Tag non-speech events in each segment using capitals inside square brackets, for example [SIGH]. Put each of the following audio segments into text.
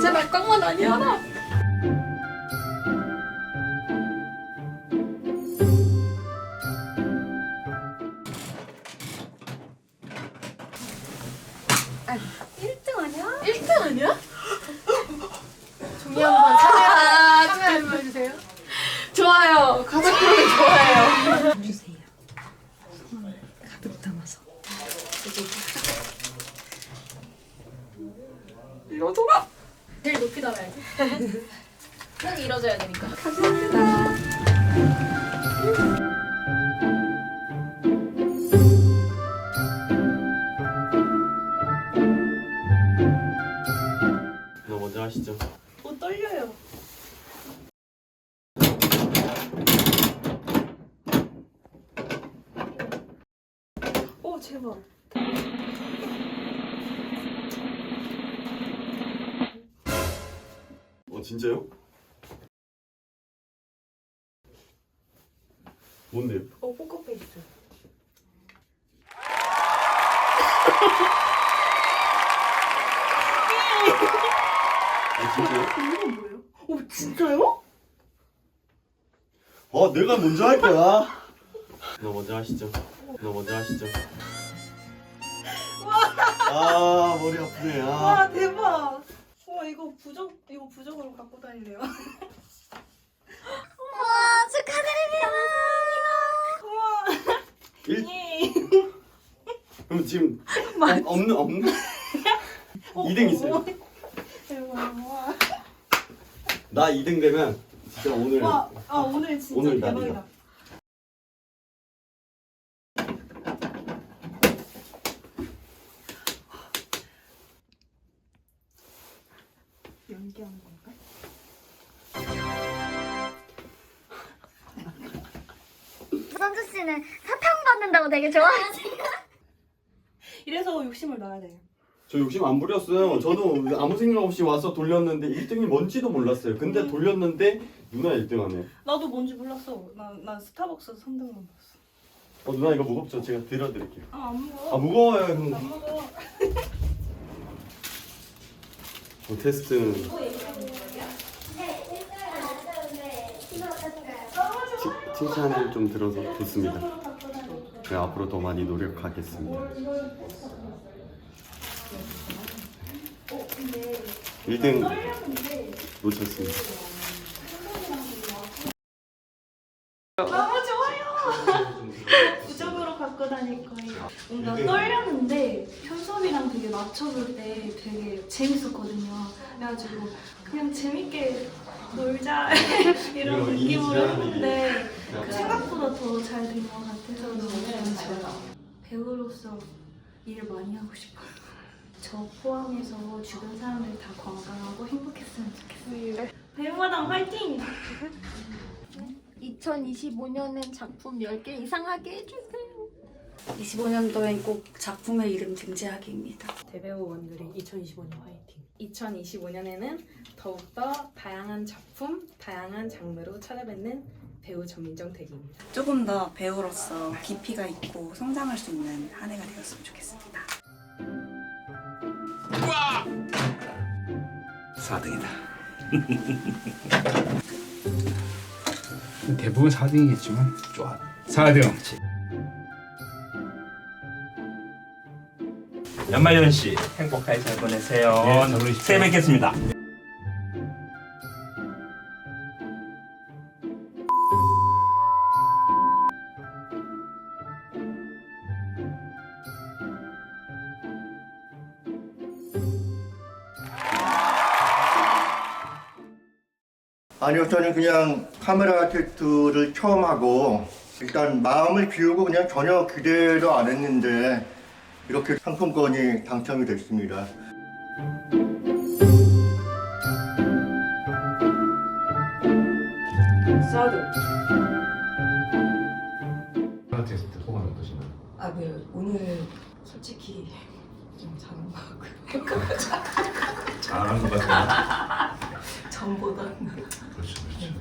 제발 꽝만 아니어라. 주세요. 가득 담아서. 이러더라. 제일 높이 달아야지. [LAUGHS] 꼭 이뤄져야 되니까. 너 먼저 하시죠. 어 떨려요. 제발. 어 진짜요? 뭔데요? 어 포커페이스. 아 진짜요? 이거 뭐예요? 어 진짜요? 어 내가 먼저 할 거야. 너 먼저 하시죠. 너 먼저 하시죠. 아 머리 아프네. 아. 와 대박. 와 이거 부적 이거 부적으로 갖고 다니래요. [LAUGHS] 와 축하드립니다. 와. 일, 예. 그럼 지금 [LAUGHS] 없- 없는 없는 어, 2등 있어요. 대박. 와. 나 2등 되면 진짜 오늘 와. 아 오늘 진짜 오늘 대박이다. 날이다. 선주 씨는 사탕 받는다고 되게 좋아하지. [LAUGHS] 이래서 욕심을 놔야 돼. 저 욕심 안 부렸어요. 저도 아무 생각 없이 와서 돌렸는데 1등이 뭔지도 몰랐어요. 근데 음. 돌렸는데 누나 1등 하네. 나도 뭔지 몰랐어. 나, 나 스타벅스 3등만 봤어. 어 누나 이거 무겁죠? 제가 들어드릴게요. 아, 안 먹어. 아 무거워요 형. 안 먹어. 어, 테스트는 치- 칭찬을 좀 들어서 좋습니다. 제가 앞으로 더 많이 노력하겠습니다. 1등 놓쳤습니다. 너무 좋아요. 부적으로 갖고 다닐 거예요. 뭔가 떨렸는데 현섭이랑 되게 맞춰볼 때 되게 재밌었거든요. 그래가지고 그냥 재밌게 놀자 [LAUGHS] 이런 느낌으로 했는데 생각보다 더 잘 된 것 같아서 너무 좋아요. 배우로서 일을 많이 하고 싶어요. [LAUGHS] 저 포함해서 주변 사람들이 다 건강하고 행복했으면 좋겠어요. 배우마당 화이팅! [LAUGHS] 2025년엔 작품 10개 이상 하게 해주세요. 25년도엔 꼭 작품의 이름 등재하기입니다. 대배우원들이 2025년 화이팅. 2025년에는 더욱더 다양한 작품, 다양한 장르로 찾아뵙는 배우 전민정 대기입니다. 조금 더 배우로서 깊이가 있고 성장할 수 있는 한 해가 되었으면 좋겠습니다. 4등이다. 대부분 4등이겠지만 좋아. 4등. 연말연시 행복하게 잘 보내세요. 네, 잘 보내십시오. 새해 뵙겠습니다. 아니요, 저는 그냥 카메라 테스트를 처음 하고 일단 마음을 비우고 그냥 전혀 기대도 안 했는데 이렇게 상품권이 당첨이 됐습니다. 테스트 소감 어떠신가요? 아, 네. 오늘 솔직히 좀 잘한 것 같고요. 잘한 것 같아요. [LAUGHS] 전보다는 그렇죠, 그렇죠.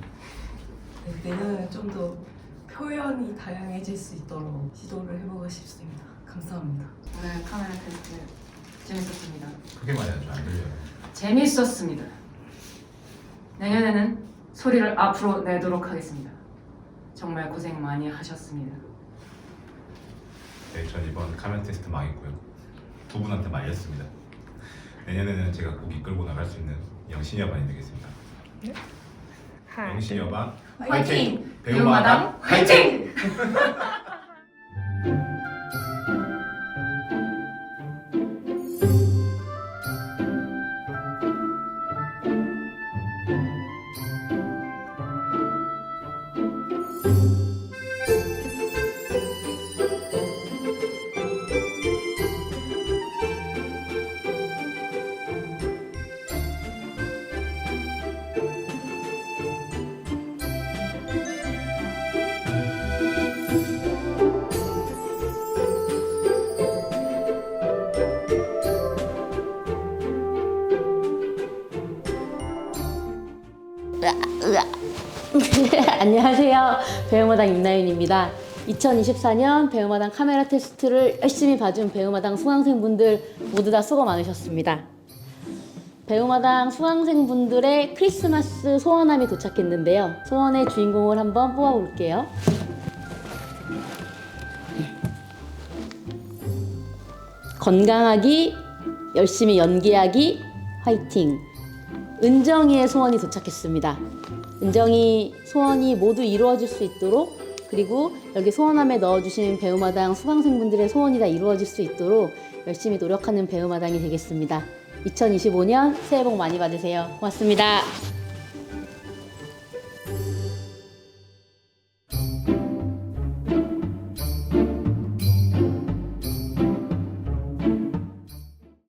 네, 내년에는 좀 더 표현이 다양해질 수 있도록 지도를 해보고 싶습니다. 감사합니다. 오늘 카메라 테스트 재밌었습니다. 크게 말해야죠. 안 들려요. 재밌었습니다. 내년에는 소리를 앞으로 내도록 하겠습니다. 정말 고생 많이 하셨습니다. 네, 전 이번 카메라 테스트 망했고요. 두 분한테 말렸습니다. 내년에는 제가 꼭 이끌고 나갈 수 있는 영신이 여반이 되겠습니다. 영신이 여반 화이팅! 배우마당 화이팅! [LAUGHS] [LAUGHS] 안녕하세요. 배우마당 임나윤입니다. 2024년 배우마당 카메라 테스트를 열심히 봐준 배우마당 수강생분들 모두 다 수고 많으셨습니다. 배우마당 수강생분들의 크리스마스 소원함이 도착했는데요. 소원의 주인공을 한번 뽑아볼게요. 건강하기, 열심히 연기하기, 화이팅. 은정이의 소원이 도착했습니다. 은정이 소원이 모두 이루어질 수 있도록 그리고 여기 소원함에 넣어주신 배우마당 수강생분들의 소원이 다 이루어질 수 있도록 열심히 노력하는 배우마당이 되겠습니다. 2025년 새해 복 많이 받으세요. 고맙습니다.